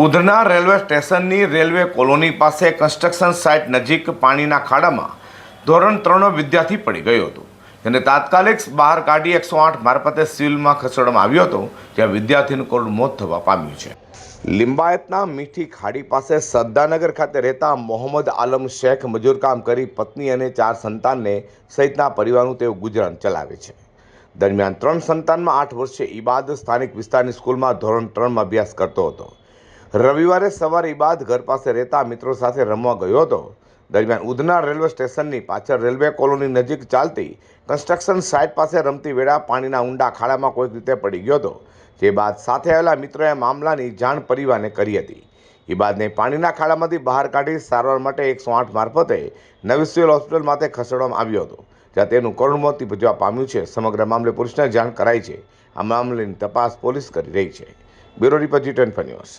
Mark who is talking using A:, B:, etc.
A: Udhna railway સ્ટેશનની railway colony પાસે construction site નજીક પાણીના ખાડામાં ધોરણ ત્રણનો વિદ્યાર્થી પડી ગયો હતો. તેને તાત્કાલિક બહાર કાઢી એકસો આઠ મારફતે સિવિલમાં ખસેડવામાં આવ્યો હતો, જ્યાં વિદ્યાર્થીનું કરુણ મોત થવા પામ્યું છે. લિંબાયતના મીઠી ખાડી પાસે સદ્દાનગર ખાતે રહેતા મોહમ્મદ આલમ શેખ મજૂર કામ કરી પત્ની અને ચાર સંતાનને સહિતના પરિવારનું તેઓ ગુજરાન ચલાવે છે. દરમિયાન ત્રણ સંતાનમાં આઠ વર્ષે ઈબાદ સ્થાનિક વિસ્તારની સ્કૂલમાં ધોરણ ત્રણમાં અભ્યાસ કરતો હતો. રવિવારે સવારે બાદ ઘર પાસે રહેતા મિત્રો સાથે રમવા ગયો હતો. દરમિયાન ઉધના રેલવે સ્ટેશનની પાછળ રેલવે કોલોની નજીક ચાલતી કન્સ્ટ્રક્શન સાઇટ પાસે રમતી વેળા પાણીના ઊંડા ખાડામાં કોઈક રીતે પડી ગયો હતો. જે બાદ સાથે આવેલા મિત્રોએ મામલાની જાણ પરિવારને કરી હતી. એ બાદને પાણીના ખાડામાંથી બહાર કાઢી સારવાર માટે એકસો આઠ મારફતે નવી સિવિલ હોસ્પિટલ માટે ખસેડવામાં આવ્યો હતો. જ્યાં તેનું કરુણ મોત નિપજવા પામ્યું છે. સમગ્ર મામલે પોલીસને જાણ કરાઈ છે. આ મામલેની તપાસ પોલીસ કરી રહી છે. Bureau report G twenty news.